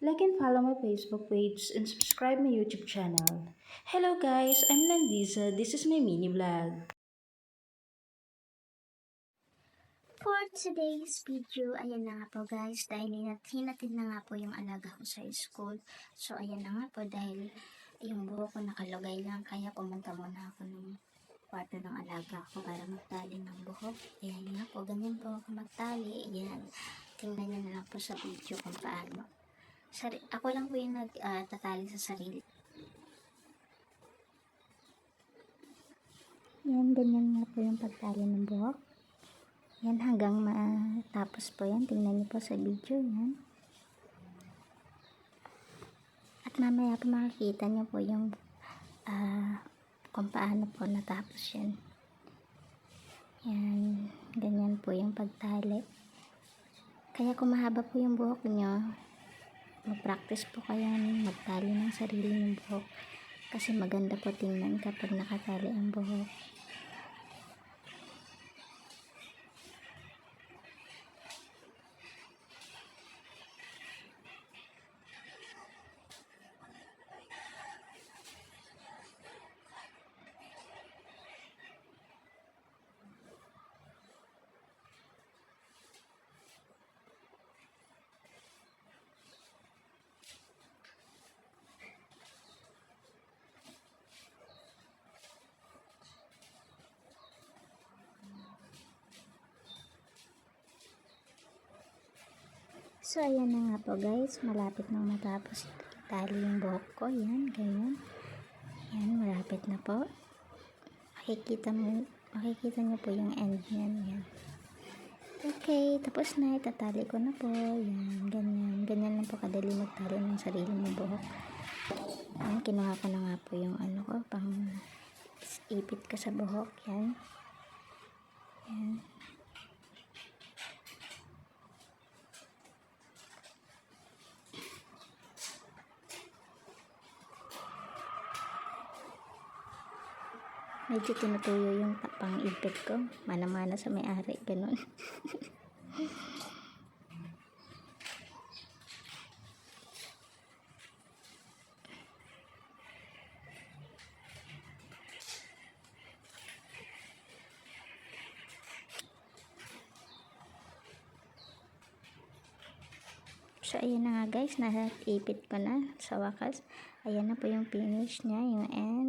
Like and follow my Facebook page and subscribe my YouTube channel. Hello guys, I'm Nandisa. This is my mini vlog. For today's video, ayan na nga po guys, dahil hinat- hinatid na nga po yung alaga ko sa school. So ayan na nga po dahil yung buhok ko nakalagay lang, kaya pumunta muna ako ng kwarto ng alaga ko para magtali ng buhok. Ayan nga po, ganyan po ako magtali. Ayan, tingnan nyo na lang po sa video kung paano. Sari- ako lang po yung nagtatali sa sarili. Yan, ganyan nga po yung pagtali ng buhok. Yan hanggang matapos po yan. Tingnan niyo po sa video yan. At mamaya po makikita niyo po yung ah, kung paano po natapos yan. Yan. Ganyan po yung pagtali. Kaya kung mahaba po yung buhok niyo, mag-practice po kayo magtali ng sarili ng buhok. Kasi maganda po tingnan kapag nakatali ang buhok. So, ayan na nga po guys. Malapit nang matapos tali yung buhok ko. Yan, ganyan. Yan, malapit na po. Makikita mo, makikita niyo po yung end niyan. Yan. Okay, tapos na. Itatali ko na po. Yan, ganyan. Ganyan lang po kadali magtali ng sarili ng buhok. Yan, kinuha ko na nga po yung ano ko, pang ipit ka sa buhok. Yan. Yan. Medyo tinutuyo yung pang ipit ko. Mana-mana sa may-ari. Ganun. So, ayan na nga guys. Naipit ko na sa wakas. Ayan na po yung finish niya. Yung end.